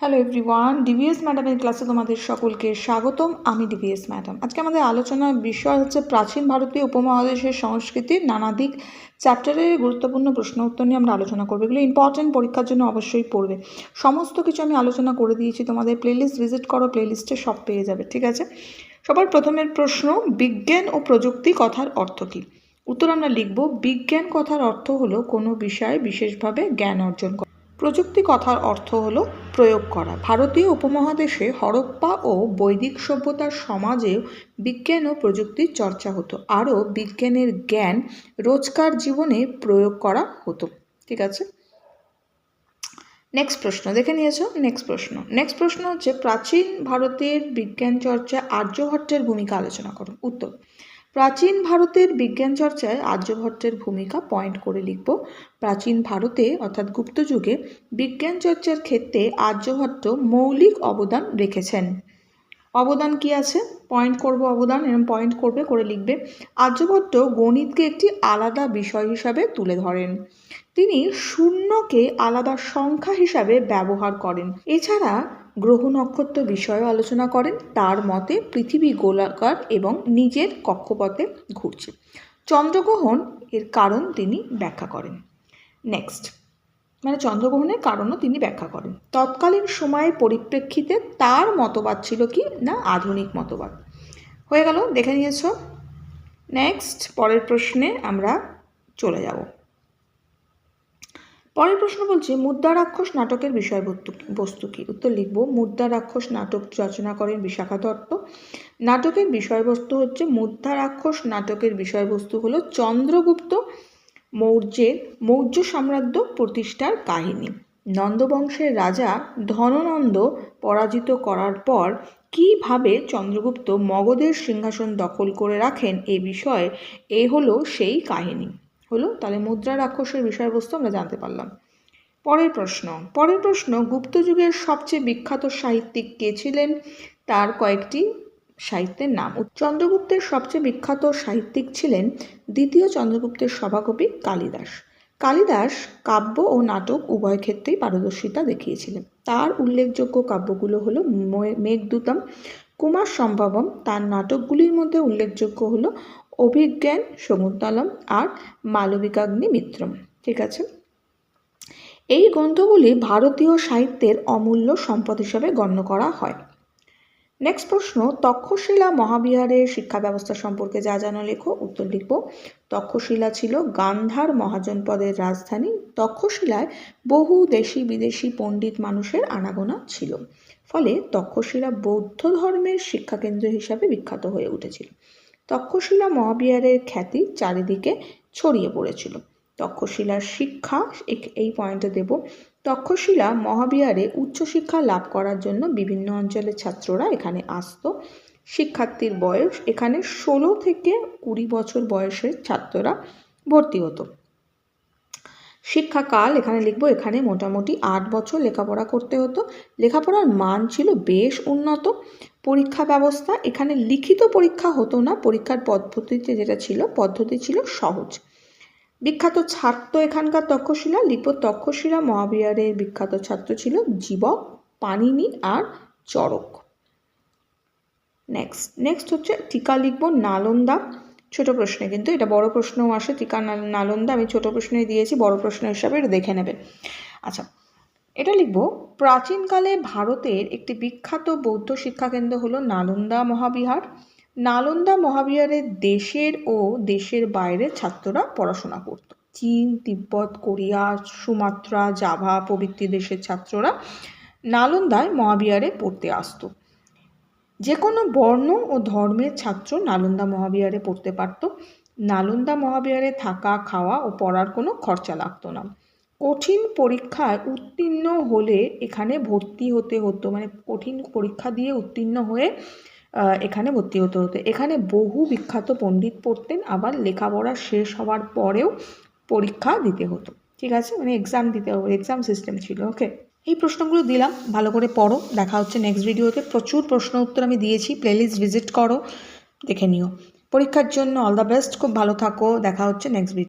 Hello everyone DVS ম্যাডামের ক্লাসে তোমাদের সকলকে স্বাগতম। আমি ডিভিএস ম্যাডাম আজকে আমাদের আলোচনার বিষয় হচ্ছে প্রাচীন ভারতীয় উপমহাদেশের সংস্কৃতির নানা দিক। চ্যাপ্টারের গুরুত্বপূর্ণ প্রশ্ন উত্তর নিয়ে আমরা আলোচনা করব। এগুলো ইম্পর্টেন্ট পরীক্ষার জন্য অবশ্যই পড়বে। সমস্ত কিছু আমি আলোচনা করে দিয়েছি। তোমাদের প্লেলিস্ট ভিজিট করো প্লেলিস্টে সব পেয়ে যাবে, ঠিক আছে? সবার প্রথমের প্রশ্ন, বিজ্ঞান ও প্রযুক্তি কথার অর্থ কী? উত্তর আমরা লিখব, বিজ্ঞান কথার অর্থ হলো কোনো বিষয়ে বিশেষভাবে জ্ঞান অর্জন করা। প্রযুক্তি কথার অর্থ হলো প্রয়োগ করা। ভারতীয় উপমহাদেশে হরপ্পা ও বৈদিক সভ্যতার সমাজেও বিজ্ঞান ও প্রযুক্তির চর্চা হতো। আরও বিজ্ঞানের জ্ঞান রোজকার জীবনে প্রয়োগ করা হতো। ঠিক আছে? নেক্সট প্রশ্ন, দেখে নিয়েছো? নেক্সট প্রশ্ন। নেক্সট প্রশ্ন হচ্ছে, প্রাচীন ভারতের বিজ্ঞান চর্চা আর্যভট্টের ভূমিকা আলোচনা করো উত্তর প্রাচীন ভারতের বিজ্ঞান চর্চায় আর্যভট্টের ভূমিকা পয়েন্ট করে লিখব। প্রাচীন ভারতে, অর্থাৎ গুপ্ত যুগে, বিজ্ঞান চর্চার ক্ষেত্রে আর্যভট্ট মৌলিক অবদান রেখেছেন। অবদান কি আছে? পয়েন্ট করব অবদান এরকম পয়েন্ট করবে, করে লিখবে। আর্যভট্ট গণিতকে একটি আলাদা বিষয় হিসাবে তুলে ধরেন। তিনি শূন্যকে আলাদা সংখ্যা হিসাবে ব্যবহার করেন। এছাড়া গ্রহ নক্ষত্র বিষয়েও আলোচনা করেন। তার মতে পৃথিবী গোলাকার এবং নিজের কক্ষপথে ঘুরছে। চন্দ্রগ্রহণ এর কারণ তিনি ব্যাখ্যা করেন। নেক্সট মানে চন্দ্রগ্রহণের কারণও তিনি ব্যাখ্যা করেন। তৎকালীন সময়ের পরিপ্রেক্ষিতে তার মতবাদ ছিল কি না আধুনিক মতবাদ? হয়ে গেল, দেখে নিয়েছ। নেক্সট পরের প্রশ্নে আমরা চলে যাব। পরের প্রশ্ন বলছে, মুদ্রা রাক্ষস নাটকের বিষয়বস্তু বস্তু কী? উত্তর লিখব, মুদ্রা রাক্ষস নাটক রচনা করেন বিশাখা দত্ত। নাটকের বিষয়বস্তু হচ্ছে, মুদ্রা রাক্ষস নাটকের বিষয়বস্তু হলো চন্দ্রগুপ্ত মৌর্যের মৌর্য সাম্রাজ্য প্রতিষ্ঠার কাহিনী। নন্দবংশের রাজা ধননন্দ পরাজিত করার পর কীভাবে চন্দ্রগুপ্ত মগধের সিংহাসন দখল করে রাখেন এ বিষয়ে এ হলো সেই কাহিনী। হলো তাহলে মুদ্রা রাক্ষসের বিষয়বস্তু আমরা জানতে পারলাম। পরের প্রশ্ন পরের প্রশ্ন, গুপ্ত যুগের সবচেয়ে বিখ্যাত সাহিত্যিক কে ছিলেন? তার কয়েকটি সাহিত্যের নাম। চন্দ্রগুপ্তের সবচেয়ে বিখ্যাত সাহিত্যিক ছিলেন দ্বিতীয় চন্দ্রগুপ্তের সভাকবি কালিদাস। কালিদাস কাব্য ও নাটক উভয় ক্ষেত্রেই পারদর্শিতা দেখিয়েছিলেন। তার উল্লেখযোগ্য কাব্যগুলো হলো মেঘদূতম কুমার সম্ভবম তার নাটকগুলির মধ্যে উল্লেখযোগ্য হলো অভিজ্ঞান, শকুন্তলম আর মালবিকাগ্নি মিত্রম। ঠিক আছে? এই গ্রন্থগুলি ভারতীয় সাহিত্যের অমূল্য সম্পদ হিসাবে গণ্য করা হয়। নেক্সট প্রশ্ন, তক্ষশিলা মহাবিহারের শিক্ষা ব্যবস্থা সম্পর্কে যা জানো লেখো? উত্তর লিখব, তক্ষশিলা ছিল গান্ধার মহাজনপদের রাজধানী। তক্ষশিলায় বহু দেশি বিদেশি পণ্ডিত মানুষের আনাগোনা ছিল। ফলে তক্ষশিলা বৌদ্ধ ধর্মের শিক্ষাকেন্দ্র হিসাবে বিখ্যাত হয়ে উঠেছিল। তক্ষশিলা মহাবিহারের খ্যাতি চারিদিকে ছড়িয়ে পড়েছিল। তক্ষশিলার শিক্ষা এই পয়েন্টে দেব। তক্ষশিলা মহাবিহারে উচ্চশিক্ষা লাভ করার জন্য বিভিন্ন অঞ্চলের ছাত্ররা এখানে আসত। শিক্ষার্থীর বয়স এখানে ষোলো থেকে কুড়ি বছর বয়সের ছাত্ররা ভর্তি হতো। শিক্ষাকাল এখানে লিখব, এখানে মোটামুটি আট বছর লেখাপড়া করতে হতো। লেখাপড়ার মান ছিল বেশ উন্নত। পরীক্ষা ব্যবস্থা, এখানে লিখিত পরীক্ষা হতো না, পরীক্ষার পদ্ধতিতে যেটা ছিল, পদ্ধতি ছিল সহজ। বিখ্যাত ছাত্র এখানকার তক্ষশিলা লিপ তক্ষশিলা মহাবিহারের বিখ্যাত ছাত্র ছিল জীবক পানিনি আর চরক নেক্সট নেক্সট হচ্ছে টিকা লিখব, নালন্দা। ছোট প্রশ্নে। কিন্তু এটা বড় প্রশ্নও আসে, টিকা নালন্দা, আমি ছোট প্রশ্নে দিয়েছি, বড় প্রশ্ন হিসাবে এটা দেখে নেবে। আচ্ছা এটা লিখব, প্রাচীনকালে ভারতের একটি বিখ্যাত বৌদ্ধ শিক্ষাকেন্দ্র হলো নালন্দা মহাবিহার। নালন্দা মহাবিহারে দেশের ও দেশের বাইরের ছাত্ররা পড়াশোনা করত। চীন, তিব্বত, কোরিয়া, সুমাত্রা, জাভা প্রভৃতি দেশের ছাত্ররা নালন্দায় মহাবিহারে পড়তে আসতো। যে কোনো বর্ণ ও ধর্মের ছাত্র নালন্দা মহাবিহারে পড়তে পারত। নালন্দা মহাবিহারে থাকা, খাওয়া ও পড়ার কোনো খরচা লাগতো না। কঠিন পরীক্ষায় উত্তীর্ণ হলে এখানে ভর্তি হতে হতো মানে কঠিন পরীক্ষা দিয়ে উত্তীর্ণ হয়ে এখানে ভর্তি হতে হতো। এখানে বহু বিখ্যাত পণ্ডিত পড়তেন, আবার লেখাপড়া শেষ হওয়ার পরেও পরীক্ষা দিতে হতো। ঠিক আছে? মানে এক্সাম দিতে হবে এক্সাম সিস্টেম ছিল ওকে এই প্রশ্নগুলো দিলাম, ভালো করে পড়ো, দেখা হচ্ছে নেক্সট ভিডিওতে প্রচুর প্রশ্ন উত্তর আমি দিয়েছি প্লেলিস্ট ভিজিট করো, দেখে নিও। পরীক্ষার জন্য অল দ্য বেস্ট খুব ভালো থাকো, দেখা হচ্ছে নেক্সট ভিডিও